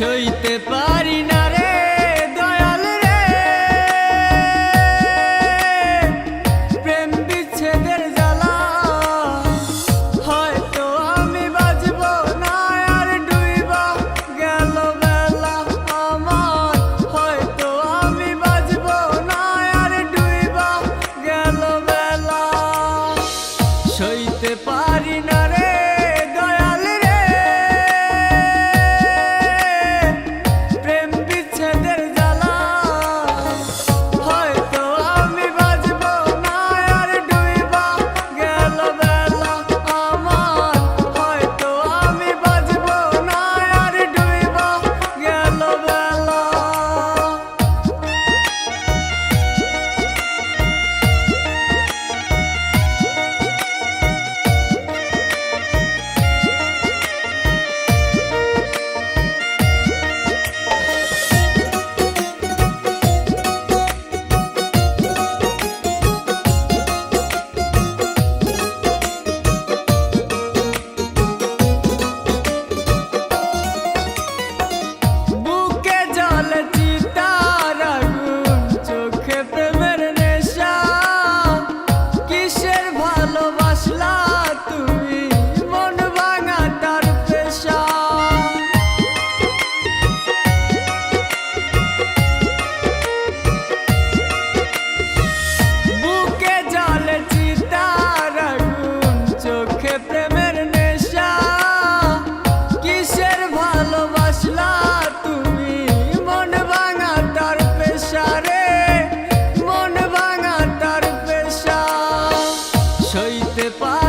সইতে পারি love. பார்த்து